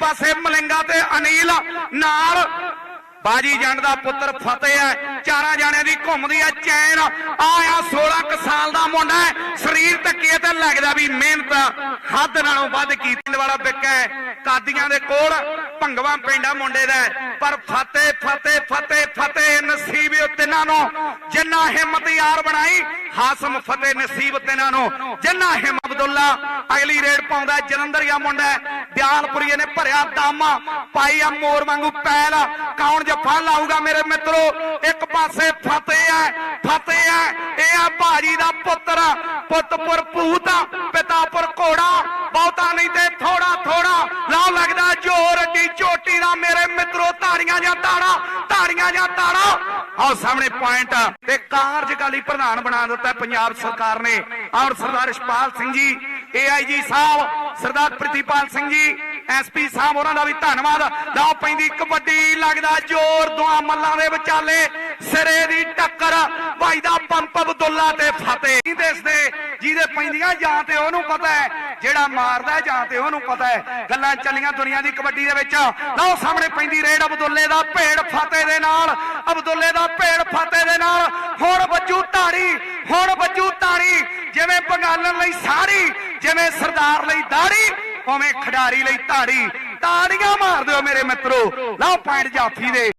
ਪਾਸੇ ਮਲਿੰਗਾ ਤੇ ਅਨੀਲ ਨਾਲ। ਬਾਜੀ ਜੰਡ ਦਾ ਪੁੱਤਰ ਫਤਿਹ ਹੈ। ਚਾਰਾਂ ਜਾਣਿਆਂ ਦੀ ਘੁੰਮਦੀ ਹੈ ਚੈਨ। ਆਇਆ 16 ਕੁ ਸਾਲ ਦਾ ਮੁੰਡਾ ਹੈ। ਸਰੀਰ ਧੱਕੇ ਤੇ ਲੱਗਦਾ ਵੀ ਮਿਹਨਤ ਹੱਦ ਨਾਲੋਂ ਵੱਧ ਕੀਤੀ। ਵਾਲਾ ਬਿੱਕਾ ਹੈ। ਕਾਦੀਆਂ ਦੇ ਕੋਲ ਭੰਗਵਾ ਪਿੰਡਾ ਮੁੰਡੇ ਦਾ ਪਰ ਫਤਿਹ ਫਤਿਹ ਫਤਿਹ ਫਤਿਹ ਨਸੀਬ ਉਹ ਨੂੰ, ਜਿੰਨਾ ਹਿੰਮਤ ਯਾਰ ਬਣਾਈ, ਹਾਸਮ ਫਤਿਹ ਨਸੀਬ ਤਿੰਨਾਂ ਨੂੰ। ਜਿੰਨਾ ਹਿੰਮ ਅਬਦੁੱਲਾ, ਅਗਲੀ ਰੇਡ ਪਾਉਂਦਾ ਜਲੰਧਰੀਆ ਮੁੰਡਾ ਦਿਆਲਪੁਰੀਏ ਨੇ ਭਰਿਆ ਦਾਮਾ। ਪਾਈ ਆ ਮੋਰ ਵਾਂਗੂ ਪੈਲ। ਕੌਣ ਜੱਫਾ ਲਾਊਗਾ ਮੇਰੇ ਮਿੱਤਰੋ? ਇੱਕ ਪਾਸੇ ਫਤਿਹ ਹੈ ਫਤਿਹ ਹੈ। ਇਹ ਆ ਭਾਜੀ ਦਾ ਪੁੱਤਰ, ਪੁੱਤਪੁਰ ਭੂਤ, ਪਿਤਾਪੁਰ ਘੋੜਾ। ਬਹੁਤਾ ਨਹੀਂ ਤੇ ਥੋੜਾ ਥੋੜਾ ਲਾਉ ਲੱਗਦਾ ਚੋਟੀ ਮੇਰੇ ਮਿੱਤਰੋ, ਧਾਰੀਆਂ ਜਾਂ ਤਾੜਾ, ਧਾਰੀਆਂ ਜਾਂ ਤਾੜਾ। ਆਓ ਸਾਹਮਣੇ ਪੁਆਇੰਟ ਤੇ ਕਾਰਜਕਾਲੀ ਪ੍ਰਧਾਨ ਬਣਾ ਦਿੱਤਾ ਪੰਜਾਬ ਸਰਕਾਰ ਨੇ। ਔਰ ਸਰਦਾਰ ਇਸ਼ਪਾਲ ਸਿੰਘ ਜੀ ਏਆਈਜੀ ਸਾਹਿਬ, ਸਰਦਾਰ ਪ੍ਰਿਤੀਪਾਲ ਸਿੰਘ ਜੀ ਐਸਪੀ ਸਾਹਿਬ, ਉਹਨਾਂ ਦਾ ਵੀ ਧੰਨਵਾਦ। ਲਓ ਪੈਂਦੀ ਕਬੱਡੀ, ਲੱਗਦਾ ਜ਼ੋਰ ਦੁਆ ਮੱਲਾਂ ਦੇ ਵਿਚਾਲੇ ਸਿਰੇ ਦੀ ਟੱਕਰ ਪੰਪ ਅਬਦੁੱਲਾ ਤੇ ਫਤਿਹ। ਨਹੀਂ ਦਿਸਦੇ ਜਿਹਦੇ ਪੈਂਦੀਆਂ ਜਾਂ ਤੇ ਉਹਨੂੰ ਪਤਾ ਹੈ, ਜਿਹੜਾ ਮਾਰਦਾ ਜਾਂ ਤੇ ਉਹਨੂੰ ਪਤਾ ਹੈ। ਗੱਲਾਂ ਚੱਲੀਆਂ ਦੁਨੀਆ ਦੀ ਕਬੱਡੀ ਦੇ ਵਿੱਚ। ਲਓ ਸਾਹਮਣੇ ਪੈਂਦੀ ਰੇਡ ਅਬਦੁੱਲੇ ਦਾ ਭੇੜ ਫਤਿਹ ਦੇ ਨਾਲ। ਅਬਦੁੱਲੇ ਦਾ ਭੇੜ ਫਤਿਹ ਦੇ ਨਾਲ। ਹੁਣ ਵੱਜੂ ਧਾੜੀ, ਹੁਣ ਵੱਜੂ ਧਾੜੀ। ਜਿਵੇਂ ਬੰਗਾਲਣ ਲਈ ਸਾੜੀ, ਜਿਵੇਂ ਸਰਦਾਰ ਲਈ ਦਾੜੀ, ਉਵੇਂ ਖਿਡਾਰੀ ਲਈ ਧਾੜੀ। ਤਾੜੀਆਂ ਮਾਰ ਦਿਓ ਮੇਰੇ ਮਿੱਤਰੋ। ਲਓ ਪੁਆਇੰਟ ਜਾਫੀ ਦੇ।